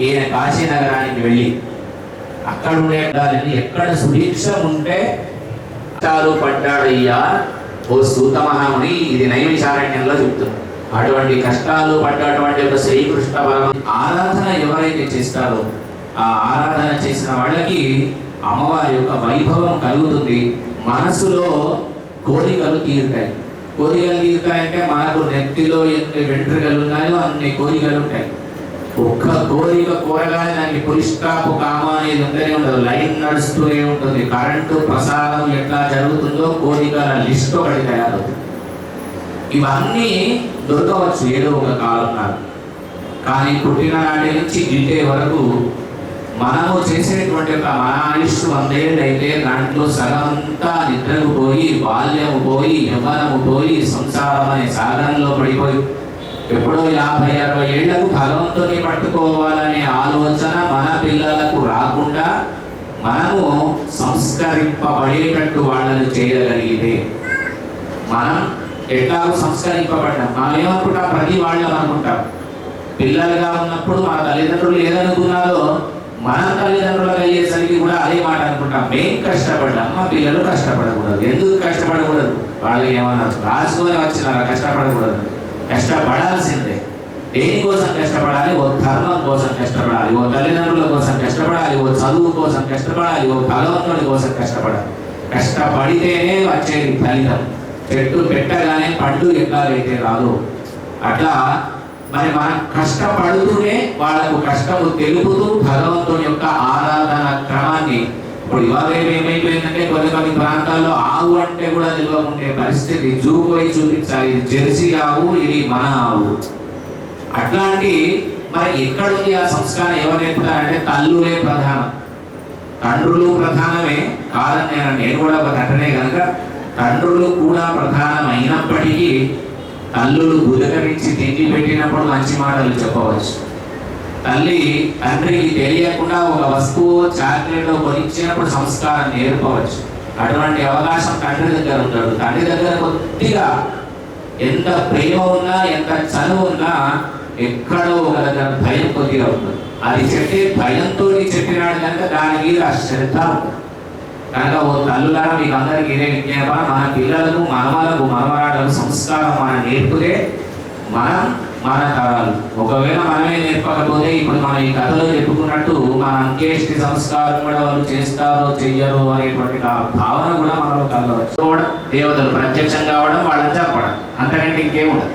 ఈయన కాశీనగరానికి వెళ్ళి అక్కడ ఉండే ఎక్కడ సుభిక్ష ఉంటే కష్టాలు పడ్డాడయ్యా ఓ సూత మహాముని ఇది నైమిషారణ్యంలో చెప్తుంది. అటువంటి కష్టాలు పడ్డటువంటి ఒక శ్రీకృష్ణ పరమ ఆరాధన ఎవరైతే చేస్తారో ఆ ఆరాధన చేసిన వాళ్ళకి అమ్మవారి యొక్క వైభవం కలుగుతుంది. మనసులో కోరికలు తీరుతాయి. కోరికలు తీరుతాయంటే మనకు నెత్తిలో ఎన్ని వెంట్రుకలు ఉన్నాయో అన్ని కోరికలు ఉంటాయి ఒక్క కోరిక కోరగానే దానికి పురిష్కాపు కామ అనేది ఉంటూనే ఉండదు. లైన్ నడుస్తూనే ఉంటుంది. కరెంటు ప్రసాదం ఎట్లా జరుగుతుందో కోరికల లిస్ట్ ఒకటి తయారవుతుంది. ఇవన్నీ దొరకవచ్చు. ఏదో ఒక కాలం నాకు కానీ పుట్టిన నాటి నుంచి గిట్టే వరకు మనము చేసేటువంటి ఒక మన ఆయుష్ వందేళ్ళైతే అయితే దాంట్లో సగమంతా నిద్రకు పోయి బాల్యము పోయి యవ్వనము పోయి సంసారం అనే సాధనలో పడిపోయి ఎప్పుడో యాభై అరవై ఏళ్ళకు భగవంతుని పట్టుకోవాలనే ఆలోచన మన పిల్లలకు రాకుండా మనము సంస్కరింపబడేటట్టు వాళ్ళని చేయగలిగితే మనం ఎట్లా సంస్కరింపబడ్డాం. మనం ఏమనుకుంటాం ప్రతి వాళ్ళం అనుకుంటాం. పిల్లలుగా ఉన్నప్పుడు మన తల్లిదండ్రులు ఏదనుకున్నారో మన తల్లిదండ్రులకు అయ్యేసరికి కూడా అదే మాట అనుకుంటాం. మేం కష్టపడ్డాం మా పిల్లలు కష్టపడకూడదు. ఎందుకు కష్టపడకూడదు? వాళ్ళు ఏమన్నారు రాసుకొని వచ్చినారా? కష్టపడకూడదు. కష్టపడాల్సిందే. దేనికోసం కష్టపడాలి? ఓ ధర్మం కోసం కష్టపడాలి. ఓ తల్లిదండ్రుల కోసం కష్టపడాలి. ఓ చదువు కోసం కష్టపడాలి. ఓ భగవంతుడి కోసం కష్టపడాలి. కష్టపడితేనే వచ్చేది ఫలితం. చెట్టు పెట్టగానే పండు ఎట్లాగైతే రాదు అట్లా మరి మనం కష్టపడుతూనే వాళ్ళకు కష్టము తెలుపుతూ భగవంతుని యొక్క ఆరాధన క్రమాన్ని ఇప్పుడు ఇవాళ ఏమైపోయిందంటే కొన్ని కొన్ని ప్రాంతాల్లో ఆవు అంటే కూడా తెలియకుండే పరిస్థితి జూ పోయి చూపించాలి జెర్సీ ఆవు ఇది మన ఆవు. అట్లాంటి మరి ఎక్కడుంది ఆ సంస్కారం? ఎవరు నేర్పుతారంటే తల్లులే ప్రధానం. తండ్రులు ప్రధానమే. కాదని నేను నేను కూడా ఒక తండ్రినే కనుక తండ్రులు కూడా ప్రధానమైనప్పటికీ తల్లులు గుదకరించి తిండి పెట్టినప్పుడు మంచి మాటలు చెప్పవచ్చు. తల్లి తండ్రికి తెలియకుండా ఒక వస్తువు చాక్లెట్లో కొనిచ్చినప్పుడు సంస్కారం నేర్పవచ్చు. అటువంటి అవకాశం తండ్రి దగ్గర ఉంటాడు తండ్రి దగ్గర కొద్దిగా ఎంత ప్రేమ ఉన్నా ఎంత చనువు ఉన్నా ఎక్కడో ఒక దగ్గర భయం కొద్దిగా ఉంటుంది. అది చెప్పి భయంతో చెప్పినాడు కనుక దాని మీద శ్రద్ధ కనుక ఓ తల్లులారా మీకు అందరికి ఇదే విజ్ఞాపన. మన పిల్లలకు మనవలకు మనవరాలకు సంస్కారం మనం నేర్పుతే మనం మన తరాలు ఒకవేళ మనమే నేర్పకపోతే ఇప్పుడు మనం ఈ కథలో చెప్పుకున్నట్టు మన అంకేష్టి సంస్కారం కూడా వాళ్ళు చేస్తారో చెయ్యరు అనేటువంటి ఆ భావన కూడా మనలో కలవచ్చు దేవతలు ప్రత్యక్షం కావడం వాళ్ళని చెప్పడం అంతకంటే ఇంకేముండదు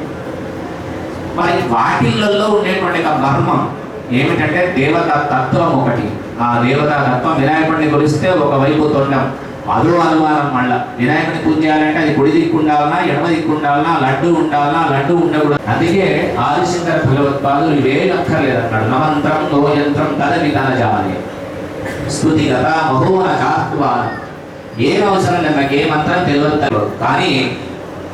మరి వాటిల్లో ఉండేటువంటి ఆ మర్మం ఏమిటంటే దేవత తత్వం ఒకటి. ఆ దేవత తత్వం వినాయకుడిని కొలిస్తే ఒకవైపు తొండం అదో అనుమానం మళ్ళా. వినాయకుని పూజ చేయాలంటే అది కుడి దిక్కు ఉండాలన్నా ఎడమ దిక్కు ఉండాలన్నా లడ్డు ఉండాలన్నా లడ్డు ఉండకూడదు. అందుకే ఆదిశంకర భగవత్పాదులు ఇవేం అక్కర్లేదు అన్నాడు నమంత్రం నో యంత్రం తదవి తన జాలి స్థుతి గత మహోన చాత్వాన్ ఏం అవసరం లేదు నాకు ఏ మంత్రం తెలియదు. కానీ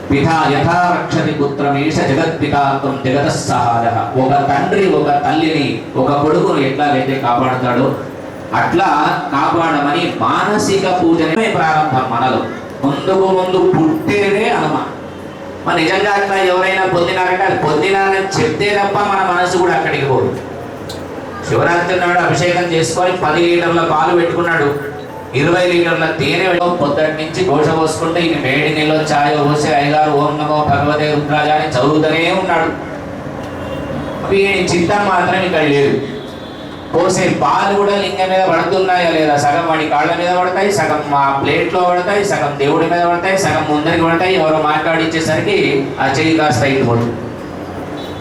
పితా యథారక్షతి పుత్రమేష జగత్పితాత్వం జగత సహాయ ఒక తండ్రి ఒక తల్లిని ఒక కొడుకును ఎట్లాగైతే కాపాడుతాడో అట్లా కాపాడమని మానసిక పూజనే ప్రారంభం మనలో. ముందుకు ముందు పుట్టేదే అనుమానం మన నిజంగా అట్లా ఎవరైనా పొందినారంటే అది పొందినారని చెప్తే తప్ప మన మనసు కూడా అక్కడికి పోదు. శివరాత్రి నాడు అభిషేకం చేసుకొని పది లీటర్ల పాలు పెట్టుకున్నాడు. ఇరవై లీటర్ల తేనె పొద్దుటి నుంచి ఘోష పోసుకుంటే ఇక వేడి నీళ్ళు ఛాయ పోసి అయ్యగారు ఓం నమో భగవతే రుద్రాజ అని చదువుతూనే ఉన్నాడు. చింత మాత్రం ఇక్కడ లేదు. పోసే పాలు కూడా లింగం మీద పడుతున్నాయా లేదా? సగం వాడి కాళ్ళ మీద పడతాయి సగం మా ప్లేట్లో పడతాయి సగం దేవుడి మీద పడతాయి సగం ముందరికి పడతాయి. ఎవరో మాట్లాడించేసరికి ఆ చెయ్యి కాస్త అయిపోతుంది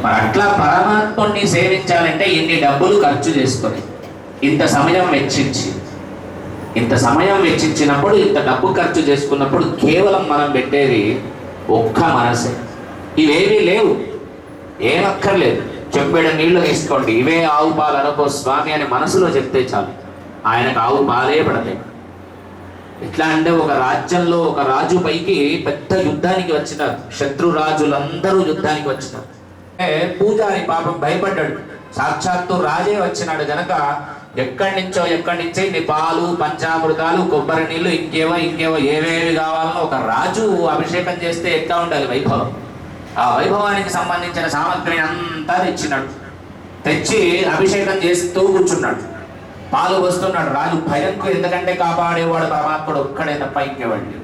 మరి అట్లా పరమాత్మని సేవించాలంటే ఇన్ని డబ్బులు ఖర్చు చేసుకొని ఇంత సమయం వెచ్చించి ఇంత సమయం వెచ్చించినప్పుడు ఇంత డబ్బు ఖర్చు చేసుకున్నప్పుడు కేవలం మనం పెట్టేది ఒక్క మనసే. ఇవేమీ లేవు. ఏమక్కర్లేదు. చెప్పేడ నీళ్ళు తీసుకోండి ఇవే ఆవు పాలు అనుకో స్వామి అని మనసులో చెప్తే చాలు. ఆయనకు ఆవు పాలే పడతాయి. ఎట్లా అంటే ఒక రాజ్యంలో ఒక రాజు పైకి పెద్ద యుద్ధానికి వచ్చినారు. శత్రు రాజులందరూ యుద్ధానికి వచ్చినారు. ఏ, పూజారి పాపం భయపడ్డాడు. సాక్షాత్తు రాజే వచ్చినాడు గనక ఎక్కడి నుంచో ఎక్కడి నుంచే ఇన్ని పాలు పంచామృతాలు కొబ్బరి నీళ్ళు ఇంకేవో ఇంకేవో ఏవేవి కావాలనో ఒక రాజు అభిషేకం చేస్తే ఎట్లా ఉండాలి వైభవం? ఆ వైభవానికి సంబంధించిన సామగ్రిని అంతా తెచ్చినాడు. తెచ్చి అభిషేకం చేస్తూ కూర్చున్నాడు. పాలు వస్తున్నాడు రాజు భయంకు ఎందుకంటే కాపాడేవాడు పరమాత్ముడు ఒక్కడే తప్ప ఇంకేవాడు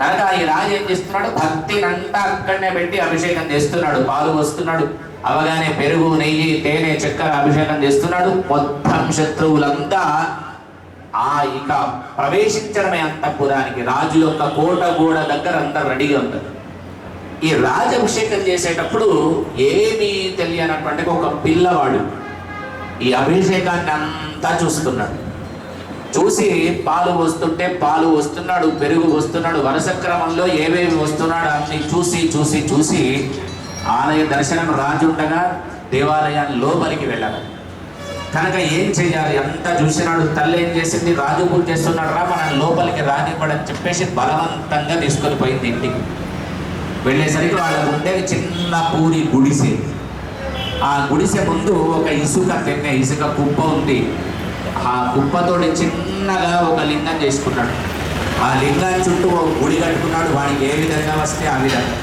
కనుక ఈ రాజు ఏం చేస్తున్నాడు? భక్తినంతా అక్కడనే పెట్టి అభిషేకం చేస్తున్నాడు. పాలు వస్తున్నాడు అవగానే పెరుగు నెయ్యి తేనె చక్కెర అభిషేకం చేస్తున్నాడు. మొత్తం శత్రువులంతా ఆ ఇక ప్రవేశించడమే అంతఃపురానికి. రాజు యొక్క కోట గోడ దగ్గర అంతా రెడీగా ఉంటారు. ఈ రాజాభిషేకం చేసేటప్పుడు ఏమీ తెలియనటువంటి ఒక పిల్లవాడు ఈ అభిషేకాన్ని అంతా చూస్తున్నాడు. చూసి పాలు వస్తుంటే పాలు వస్తున్నాడు పెరుగు వస్తున్నాడు వరుస క్రమంలో ఏవేవి వస్తున్నాడు అన్ని చూసి చూసి చూసి ఆలయ దర్శనం రాజుండగా దేవాలయాన్ని లోపలికి వెళ్ళాలి. కనుక ఏం చేయాలి? అంతా చూసినాడు. తల్లి ఏం చేసింది? రాజు పూజ చేస్తున్నాడు రా మనం లోపలికి రానివ్వడని చెప్పేసి బలవంతంగా తీసుకొని పోయింది ఇంటికి. వెళ్ళేసరికి వాళ్ళకు ఉండేవి చిన్న పూరి గుడిసె. ఆ గుడిసె ముందు ఒక ఇసుక తెన్న ఇసుక కుప్ప ఉంది. ఆ కుప్పతోటి చిన్నగా ఒక లింగం చేసుకున్నాడు. ఆ లింగాన్ని చుట్టూ ఒక గుడి కట్టుకున్నాడు. వాడికి ఏ విధంగా వస్తే ఆ విధంగా.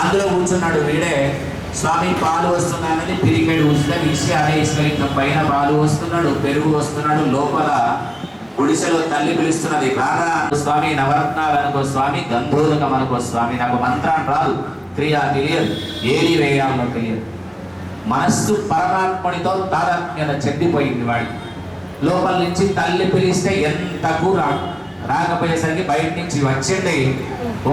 అందులో కూర్చున్నాడు వీడే. స్వామి పాలు వస్తున్నానని పిరికెడు ఉసుక విషయాలే ఇసుక ఇసుకలింగం పైన పాలు వస్తున్నాడు పెరుగు వస్తున్నాడు లోపల గుడిసెలో తల్లి పిలుస్తున్నది బాగా స్వామి నవరత్నాలు అనుకో స్వామి గంధోదకం అనుకో స్వామి నాకు మంత్రాన్ని రాదు క్రియ తెలియదు ఏది వేయాలో తెలియదు. మనస్సు పరమాత్మునితో తాదాత్మ్యత చెందిపోయింది వాడికి లోపల నుంచి తల్లి పిలిస్తే ఎంతకు రా రాకపోయేసరికి బయట నుంచి వచ్చింది.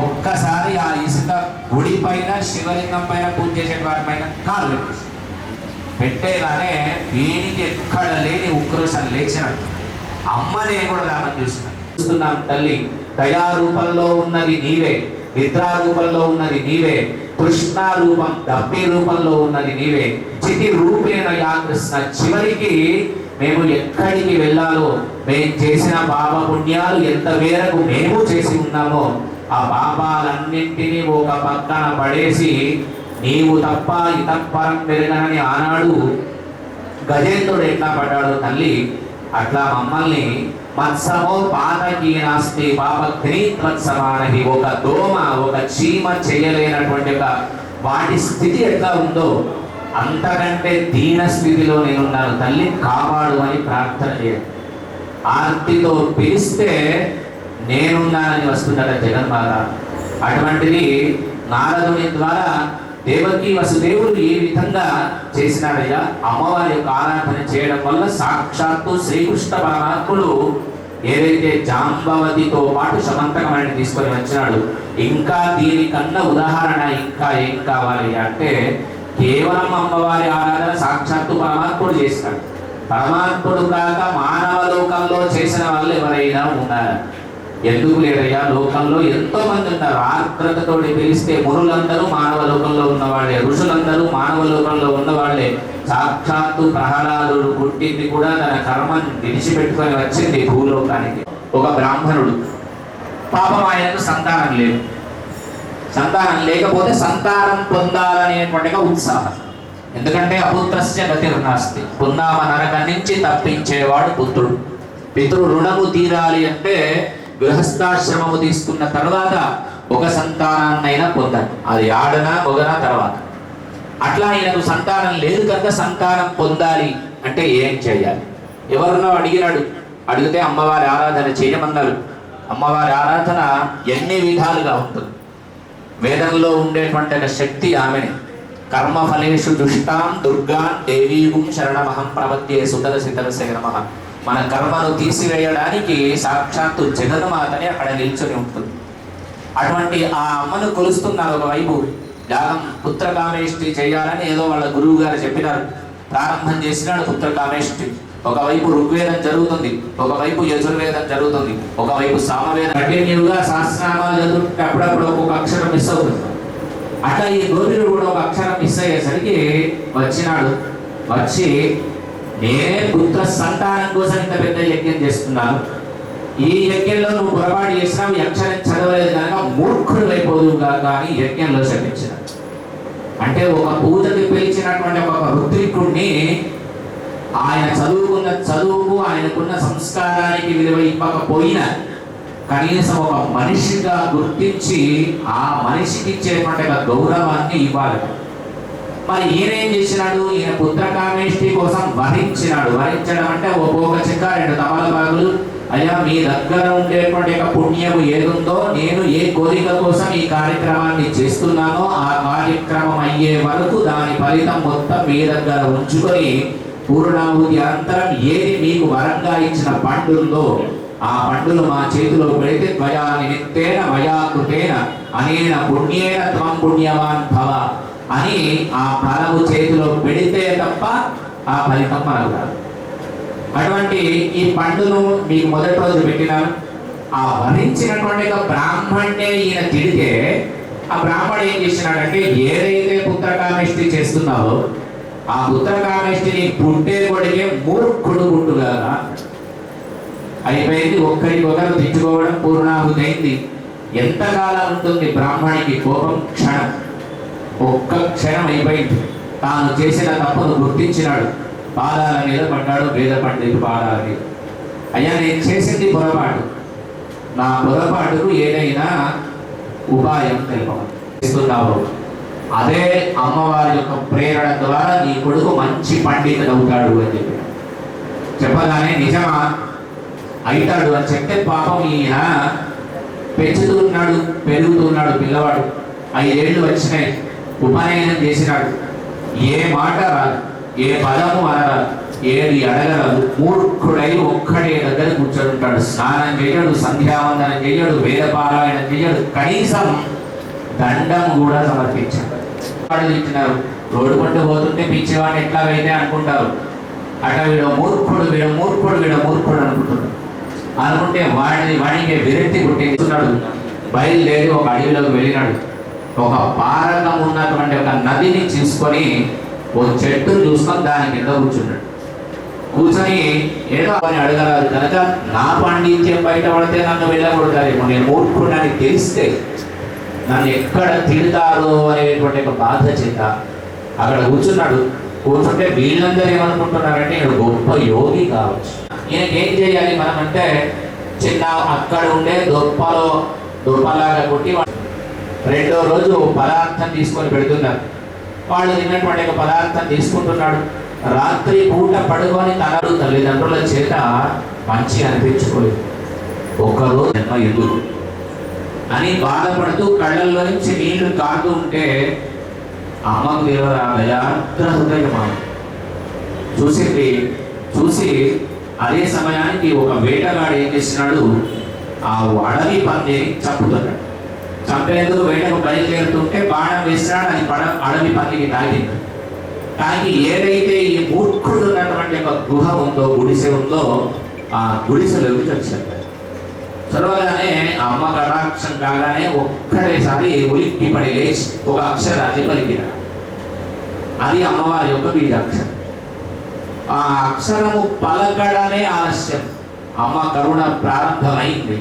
ఒక్కసారి ఆ ఇసుక గుడి పైన శివలింగం పైన పూజ చేసే వారి పైన కాలు పెట్టేలానే పెట్టేగానే ఎక్కడ లేని ఉక్రోషం లేచినట్టు. అమ్మనే కూడా రామని చూసిన చూస్తున్నాం తల్లి దయా రూపంలో ఉన్నది నీవే నిద్రా రూపంలో ఉన్నది నీవే కృష్ణ రూపం దప్పి రూపంలో ఉన్నది నీవే. చితి రూపేణ యా కృష్ణ చివరికి మేము ఎక్కడికి వెళ్ళాలో మేము చేసిన పాప పుణ్యాలు ఎంత మేరకు మేము చేసి ఉన్నామో ఆ పాపాలన్నింటినీ ఒక పక్కన పడేసి నీవు తప్ప ఇతపరం పెరగనని ఆనాడు గజేంద్రుడు ఎట్లా పడ్డాడో తల్లి అట్లా మమ్మల్ని మత్సమో పాతకి నాస్తి పాపగ్ని తత్సమానహి ఒక దోమ ఒక చీమ చేయలేనటువంటి ఒక వాటి స్థితి ఎట్లా ఉందో అంతకంటే దీన స్థితిలో నేనున్నాను. తల్లి కాపాడు అని ప్రార్థన చేయాలి ఆర్తితో పిలిస్తే నేనున్నానని వస్తుందట జగన్మాత. అటువంటిది నారదుని ద్వారా దేవకి వసుదేవుడు ఏ విధంగా చేసినాడయ్యా? అమ్మవారి యొక్క ఆరాధన చేయడం వల్ల సాక్షాత్తు శ్రీకృష్ణ పరమాత్ముడు ఏదైతే జాంబవతితో పాటు సమంతకమని తీసుకొని వచ్చినాడు ఇంకా దీనికన్నా ఉదాహరణ ఇంకా ఏం కావాలి అంటే కేవలం అమ్మవారి ఆరాధన సాక్షాత్తు పరమాత్ముడు చేస్తాడు. పరమాత్ముడు కాక మానవ లోకంలో చేసిన వాళ్ళు ఎవరైనా ఉన్నారా. ఎందుకు లేదయ్యా లోకంలో ఎంతో మంది ఉన్నారు. ఆర్ద్రతతో పిలిస్తే మునులందరూ మానవ లోకంలో ఉన్నవాళ్ళే ఋషులందరూ మానవ లోకంలో ఉన్నవాళ్ళే సాక్షాత్తు ప్రహ్లాదుడు పుట్టింది కూడా తన కర్మను విడిచిపెట్టుకొని వచ్చింది భూలోకానికి. ఒక బ్రాహ్మణుడు. పాపం ఆయనకు సంతానం లేదు. సంతానం లేకపోతే సంతానం పొందాలనేటువంటి ఉత్సాహం. ఎందుకంటే అపుత్రస్య గతిర్నాస్తి. పున్నామ నరకం నుంచి తప్పించేవాడు పుత్రుడు. పితృ రుణము తీరాలి అంటే గృహస్థాశ్రమము తీసుకున్న తర్వాత ఒక సంతానాన్నైనా పొందాలి. అది ఆడనా మొగనా తర్వాత. అట్లా ఆయనకు సంతానం లేదు కనుక సంతానం పొందాలి అంటే ఏం చేయాలి? ఎవరినో అడిగినాడు. అడిగితే అమ్మవారి ఆరాధన చేయమన్నారు. అమ్మవారి ఆరాధన ఎన్ని విధాలుగా ఉంటుంది? వేదంలో ఉండేటువంటి శక్తి ఆమెనే. కర్మఫలేషు దుష్టాం దుర్గాన్ దేవీగుం శరణమహం ప్రపద్యే సుతర సితరసే నమః. మన కర్మను తీసివేయడానికి సాక్షాత్తు జగన్మాతనే అక్కడ నిల్చొని ఉంటుంది. అటువంటి ఆ అమ్మను కొలుస్తున్నారు ఒకవైపు యాగం పుత్రకామేష్టి చేయాలని ఏదో వాళ్ళ గురువు గారు చెప్పినారు. ప్రారంభం చేసినాడు పుత్రకామేష్టి. ఒకవైపు ఋగ్వేదం జరుగుతుంది ఒకవైపు యజుర్వేదం జరుగుతుంది ఒకవైపు సామవేదం. కంటిన్యూగా సహస్రనామాలు చదువుతుంటే అప్పుడప్పుడు ఒక్కొక్క అక్షరం మిస్ అవుతుంది. అట్లా ఈ గోవిరుడు కూడా ఒక అక్షరం మిస్ అయ్యేసరికి వచ్చినాడు. వచ్చి నేనే పుత్ర సంతానం కోసం ఇంత పెద్ద యజ్ఞం చేస్తున్నాను ఈ యజ్ఞంలో నువ్వు పొరపాటు చేసినావు అక్షరం చదవలేదు కనుక మూర్ఖుడు అయిపోదు కాక అని యజ్ఞంలో శపించిన. అంటే ఒక పూజకి పిలిచినటువంటి ఒక ఋత్వికుడిని ఆయన చదువుకున్న చదువుకు ఆయనకున్న సంస్కారానికి విలువ ఇవ్వకపోయినా కనీసం ఒక మనిషిగా గుర్తించి ఆ మనిషికి ఇచ్చేటువంటి ఒక గౌరవాన్ని ఇవ్వాలి. మరి ఈయన ఏం చేసినాడు? ఈయన పుత్రకామేష్టి కోసం వరించినాడు వరించడం అంటే ఓ పోక చెక్క రెండు తమలపాకులు. అయ్యా మీ దగ్గర ఉండేటువంటి యొక్క పుణ్యము ఏదుందో నేను ఏ కోరిక కోసం ఈ కార్యక్రమాన్ని చేస్తున్నానో ఆ కార్యక్రమం అయ్యే వరకు దాని ఫలితం మొత్తం మీ దగ్గర ఉంచుకొని పూర్ణాహుతి అనంతరం ఏది మీకు వరంగా ఇచ్చిన పండుల్లో ఆ పండులు మా చేతిలో పెడితే త్వయా నిమిత్తేన వయాకృతేన అనేన పుణ్యేన త్వం పుణ్యవాన్ భవ అని ఆ ఫలము చేతిలో పెడితే తప్ప ఆ ఫలితం మనకు అటువంటి ఈ పండును మీకు మొదటి రోజు పెట్టినాను. ఆ వరించినటువంటి ఒక బ్రాహ్మణ్ణే ఈయన తిడితే ఆ బ్రాహ్మణుడు ఏం చేసినాడంటే ఏదైతే పుత్రకామేష్టి చేస్తున్నావో ఆ పుత్రకామేష్టిని పుట్టే కొడికే మూర్ఖుడు పుట్టుగా. అయిపోయింది ఒక్కరికొకరు తిట్టుకోవడం పూర్ణాహుతి అయింది ఎంతకాలం ఉంటుంది బ్రాహ్మణికి కోపం? క్షణం. ఒక్క క్షణం అయిపోయింది. తాను చేసిన తప్పును గుర్తించినాడు. పాదాల మీద పడ్డాడు వేద పండితుడు పాదాల మీద అయ్యా నేను చేసింది పొరపాటు. నా పొరపాటుకు ఏదైనా ఉపాయం తెలుపమని అదే అమ్మవారి యొక్క ప్రేరణ ద్వారా నీ కొడుకు మంచి పండితుడు అవుతాడు అని చెప్పి చెప్పగానే నిజమా? అవుతాడు అని చెప్తే పాపం ఈయన పెంచుతున్నాడు పెరుగుతున్నాడు పిల్లవాడు. ఐదేళ్ళు వచ్చినాయి. ఉపనయనం చేసినాడు. ఏ మాట రాదు ఏ పదము అనరాదు ఏది అడగరాదు. మూర్ఖుడై ఒక్కడే దగ్గర కూర్చొని ఉంటాడు. స్నానం చేయడు సంధ్యావందనం చేయడు వేద పారాయణం చేయడు కనీసం దండం కూడా సమర్పించాడు. వాళ్ళు తింటున్నారు రోడ్డు పంట పోతుంటే పిచ్చివాడిని ఎట్లాగైతే అనుకుంటారు. అట్లా వీడు మూర్ఖుడు వీడు మూర్ఖుడు వీడు మూర్ఖుడు అనుకుంటున్నాడు. అనుకుంటే వాడిని వాడికి విరక్తి కొట్టేస్తున్నాడు బయలుదేరి ఒక అడవిలోకి వెళ్ళినాడు. ఒక పారకం ఉన్నటువంటి ఒక నదిని చూసుకొని ఓ చెట్టు చూసుకొని దాని కింద కూర్చున్నాడు. కూర్చొని ఏదో అని అడగరాదు కనుక నా పాండిత్యం బయట పడితే నన్ను వెళ్ళకూడతారేమో నేను మూర్ఖుడని తెలిస్తే నన్ను ఎక్కడ తిడతారో అనేటువంటి ఒక బాధ చేత అక్కడ కూర్చున్నాడు. కూర్చుంటే వీళ్ళందరూ ఏమనుకుంటున్నారంటే నేను గొప్ప యోగి కావచ్చు. ఈయనకి ఏం చేయాలి మనం అంటే చిన్న అక్కడ ఉండే దొప్పలో దొప్పలాగా కొట్టి రెండో రోజు పదార్థం తీసుకొని పెడుతున్నారు. వాళ్ళు తిన్నటువంటి ఒక పదార్థం తీసుకుంటున్నాడు. రాత్రి పూట పడుకొని తనడు తల్లిదండ్రుల చేత మంచి అనిపించుకోలేదు. ఒక్కరోజు జన్మ ఎందుకు? అని బాధపడుతూ కళ్ళల్లో నుంచి నీళ్ళు కారుతూ ఉంటే అమ్మకు దేవరాలయాత్ర హృదయం చూసింది చూసి అదే సమయానికి ఒక వేటగాడు ఏం చేసినాడు ఆ అడవి పందిని చంపుతున్నాడు. చంపేందుకు వేటకు బయలుదేరుతుంటే బాణం వేసినాడు అది పడ అడవి పందికి తాగింది కానీ ఏదైతే ఈ మూర్ఖుడు ఉన్నటువంటి ఒక గుహ ఉందో గుడిసె ఉందో ఆ గుడిసెలోకి వచ్చాడు చదవగానే అమ్మ కటాక్షం కాగానే ఒక్కడేసారి ఉలిక్కి పడి లేచి ఒక అక్షరాన్ని పలికిన అది అమ్మవారి యొక్క బీజాక్షరం. ఆ అక్షరము పలకడమే ఆలస్యం. అమ్మ కరుణ ప్రారంభమైంది.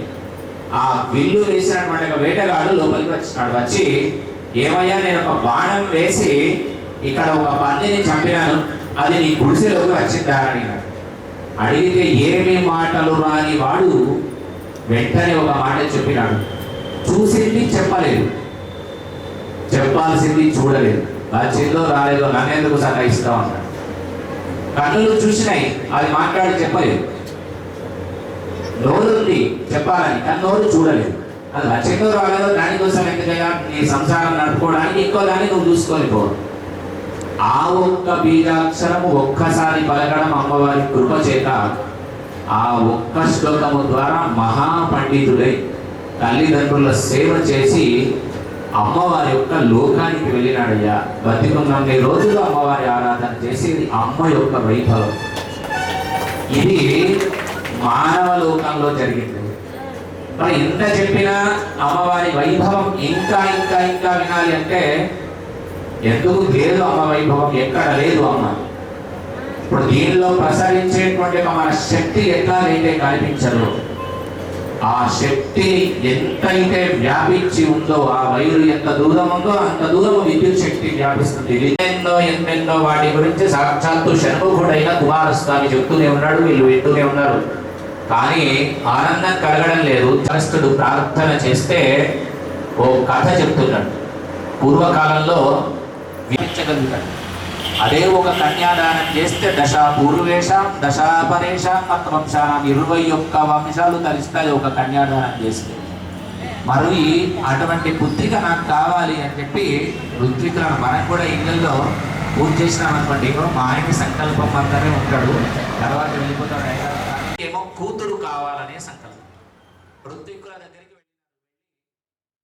ఆ విల్లు వేసినటువంటి వేటగాడు లోపలికి వచ్చినాడు వచ్చి ఏమయ్యా నేను ఒక బాణం వేసి ఇక్కడ ఒక పందిని చంపినాను. అది నీ గుడిసెలోకి వచ్చిందా అని అడిగితే ఏమి మాటలు రాని వాడు వెంటనే ఒక మాట చెప్పినాడు. చూసింది చెప్పలేదు. చెప్పాల్సింది చూడలేదు. వచ్చిందో రాలేదో నన్నెందుకు సతాయిస్తావు ఉన్నాడు కన్నులు చూసినాయి. అది మాట్లాడి చెప్పలేదు. నోరుంది. చెప్పాలని. కానీ నోరు చూడలేదు. అది వచ్చిందో రాలేదో. దానికోసం ఎందుకయ్యా? నీ సంసారం నడుపుకోవడానికి ఎక్కువ దాన్ని నువ్వు చూసుకొని పో. ఆ ఒక్క బీజాక్షరము ఒక్కసారి పలకడం అమ్మవారి కృప చేత ఆ ఒక్క శ్లోకము ద్వారా మహాపండితుడై తల్లిదండ్రుల సేవ చేసి అమ్మవారి యొక్క లోకానికి వెళ్ళినాడయ్యా. బతికున్నన్ని రోజులు అమ్మవారి ఆరాధన చేసి అమ్మ యొక్క వైభవం. ఇది మానవ లోకంలో జరిగింది. మనం ఎంత చెప్పినా అమ్మవారి వైభవం ఇంకా ఇంకా ఇంకా వినాలి అంటే ఎందుకు లేదు అమ్మ వైభవం? ఎక్కడ లేదు అమ్మ. ఇప్పుడు దీనిలో ప్రసరించేటువంటి ఒక మన శక్తి ఎట్లా అయితే కనిపించదు? ఆ శక్తి ఎంతైతే వ్యాపించి ఉందో ఆ వైరు ఎంత దూరం ఉందో అంత దూరం విద్యుత్ శక్తి వ్యాపిస్తుంది. ఎన్నెన్నో ఎన్నెన్నో వాటి గురించి సాక్షాత్తు షణ్ముఖుడైన కుమారస్వామి చెప్తూనే ఉన్నాడు వీళ్ళు వింటూనే ఉన్నారు. కానీ ఆనందం కలగడం లేదు. చరస్తుడు ప్రార్థన చేస్తే ఓ కథ చెప్తున్నాడు. పూర్వకాలంలో వినిపించగలుగుతాడు. అదే ఒక కన్యాదానం చేస్తే దశ పూర్వేషాం దశాపరేషాం పరేషాం ఇరవై ఒక్క వంశాలు తరిస్తాయి ఒక కన్యాదానం చేస్తే. మరి అటువంటి పుత్రిక నాకు కావాలి అని చెప్పి ఋత్వికులను మనం కూడా ఇళ్ళల్లో పూజ చేసినామనుకోండి మా ఆయన సంకల్పం అందరే ఉంటాడు. తర్వాత వెళ్ళిపోతాడు ఏమో కూతురు కావాలనే సంకల్పం. ఋత్వికుల